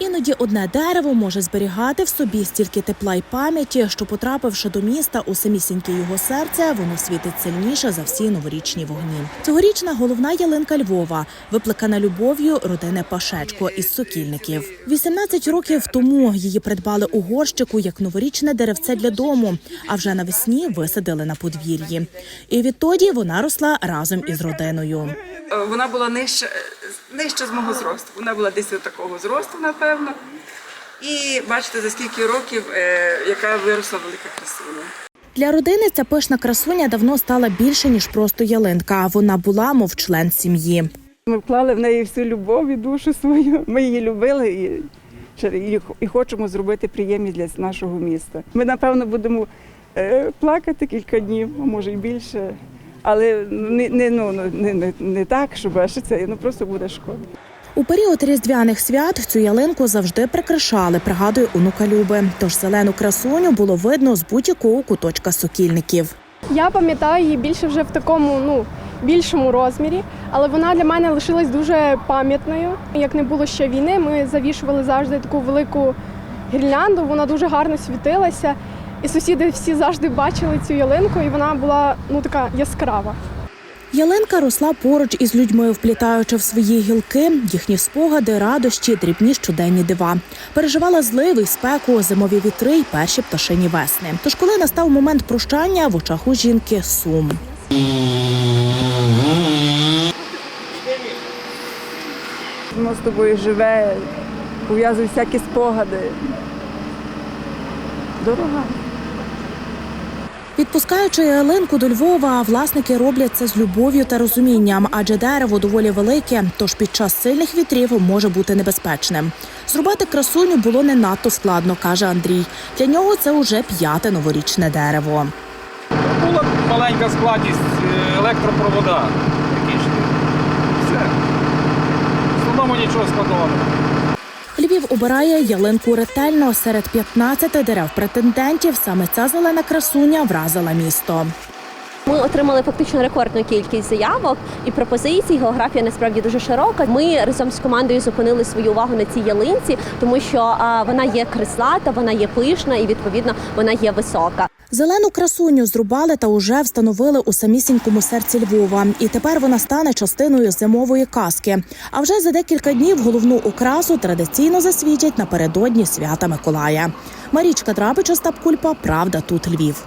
Іноді одне дерево може зберігати в собі стільки тепла й пам'яті, що, потрапивши до міста у самісіньке його серце, воно світить сильніше за всі новорічні вогні. Цьогорічна головна ялинка Львова, викликана любов'ю родини Пашечко із сокільників. 18 років тому її придбали у горщику як новорічне деревце для дому, а вже навесні висадили на подвір'ї. І відтоді вона росла разом із родиною. Е, Вона була нижче, нижче з мого зросту. Вона була десь от такого зросту, напевно. І бачите, за скільки років, е, яка виросла велика красуня. Для родини ця пишна красуня давно стала більше ніж просто ялинка. Вона була мов член сім'ї. Ми вклали в неї всю любов і душу свою. Ми її любили і, і, і хочемо зробити приємність для нашого міста. Ми, напевно, будемо е, плакати кілька днів, а може і більше. Але не, не, ну, не, не, не так, щоб аж це ну, просто буде шкода. У період різдвяних свят цю ялинку завжди прикрашали, пригадує онука Люби. Тож зелену красуню було видно з будь-якого куточка сокільників. Я пам'ятаю її більше вже в такому ну більшому розмірі, але вона для мене лишилась дуже пам'ятною. Як не було ще війни, ми завішували завжди таку велику гірлянду. Вона дуже гарно світилася, і сусіди всі завжди бачили цю ялинку, і вона була ну така яскрава. Ялинка росла поруч із людьми, вплітаючи в свої гілки їхні спогади, радощі, дрібні щоденні дива. Переживала зливи, спеку, зимові вітри й перші пташині весни. Тож, коли настав момент прощання, в очах у жінки сум. Воно з тобою живе, пов'язує всякі спогади. Дорога. Відпускаючи ялинку до Львова, власники роблять це з любов'ю та розумінням, адже дерево доволі велике, тож під час сильних вітрів може бути небезпечним. Зрубати красуню було не надто складно, каже Андрій. Для нього це уже п'яте новорічне дерево. Була маленька складність е, електропровода. Все. В основному нічого складного. Львів обирає ялинку ретельно. Серед 15 дерев претендентів саме ця зелена красуня вразила місто. Ми отримали фактично рекордну кількість заявок і пропозицій. Географія насправді дуже широка. Ми разом з командою зупинили свою увагу на цій ялинці, тому що вона є креслата, вона є пишна і відповідно вона є висока. Зелену красуню зрубали та уже встановили у самісінькому серці Львова. І тепер вона стане частиною зимової казки. А вже за декілька днів головну окрасу традиційно засвітять напередодні свята Миколая. Марічка Драбича Остап Кульпа, Правда, тут Львів.